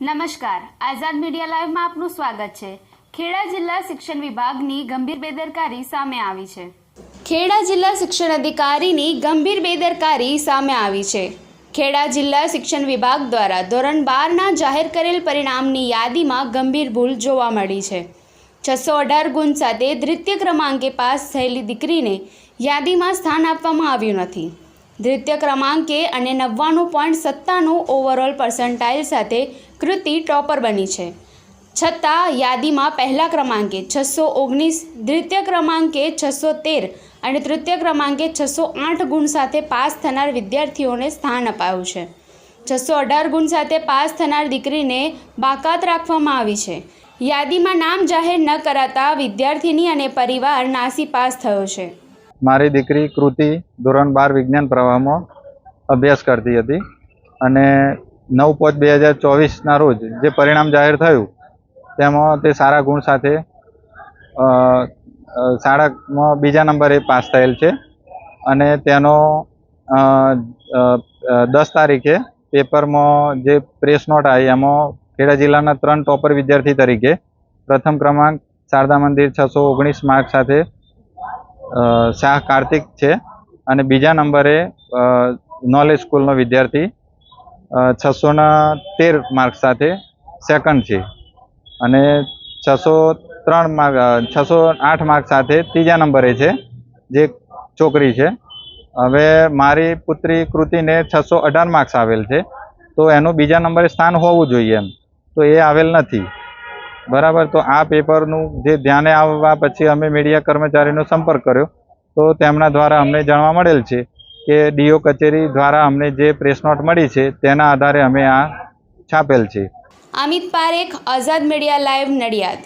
નમસ્કાર. આઝાદ મીડિયા લાઈવમાં આપનું સ્વાગત છે. ખેડા જિલ્લા શિક્ષણ વિભાગની ગંભીર બેદરકારી સામે આવી છે. ખેડા જિલ્લા શિક્ષણ અધિકારીની ગંભીર બેદરકારી સામે આવી છે. ખેડા જિલ્લા શિક્ષણ વિભાગ દ્વારા ધોરણ બારના જાહેર કરેલ પરિણામની યાદીમાં ગંભીર ભૂલ જોવા મળી છે. છસો અઢાર ગુણ સાથે દ્વિતીય ક્રમાંકે પાસ થયેલી દીકરીને યાદીમાં સ્થાન આપવામાં આવ્યું નથી. દ્વિતીય ક્રમાંકે અને નવ્વાણું પોઈન્ટ સત્તાનું ઓવરઓલ પર્સન્ટાઇલ સાથે કૃતિ ટોપર બની છે. છતાં, યાદીમાં પહેલા ક્રમાંકે છસો ઓગણીસ, દ્વિતીય ક્રમાંકે છસો તેર અને તૃતીય ક્રમાંકે છસો આઠ ગુણ સાથે પાસ થનાર વિદ્યાર્થીઓને સ્થાન અપાયું છે. છસો અઢાર ગુણ સાથે પાસ થનાર દીકરીને બાકાત રાખવામાં આવી છે. યાદીમાં નામ જાહેર ન કરાતા વિદ્યાર્થીની અને પરિવાર નાસી પાસ થયો છે. મારી દીકરી કૃતિ ધોરણ બાર વિજ્ઞાન પ્રવાહમાં અભ્યાસ કરતી હતી અને નવ પાંચ બે હજાર ચોવીસના રોજ જે પરિણામ જાહેર થયું, તેમાં તે સારા ગુણ સાથે શાળામાં બીજા નંબરે પાસ થયેલ છે અને તેનો દસ તારીખે પેપરમાં જે પ્રેસ નોટ આવી, એમાં ખેડા જિલ્લાના ત્રણ ટોપર વિદ્યાર્થી તરીકે પ્રથમ ક્રમાંક શારદા મંદિર છસો ઓગણીસ માર્ક સાથે શાહ કાર્તિક છે અને બીજા નંબરે નોલેજ સ્કૂલનો વિદ્યાર્થી છસોના તેર માર્ક સાથે સેકન્ડ છે અને છસો ત્રણ માર્ક છસો આઠ માર્ક સાથે ત્રીજા નંબરે છે, જે છોકરી છે. હવે મારી પુત્રી કૃતિને છસો અઢાર માર્ક્સ આવેલ છે, તો એનું બીજા નંબરે સ્થાન હોવું જોઈએ એમ. તો એ આવેલ નથી. બરાબર, તો આ પેપરનું જે ધ્યાને આવવા પછી અમે મીડિયા કર્મચારીનો સંપર્ક કર્યો. તો તેમના દ્વારા અમને જાણવા મળેલ છે કે ડીઓ કચેરી દ્વારા અમને જે પ્રેસ નોટ મળી છે, તેના આધારે અમે આ છાપેલ છે. Amit Parekh, Azad media live Nadiad.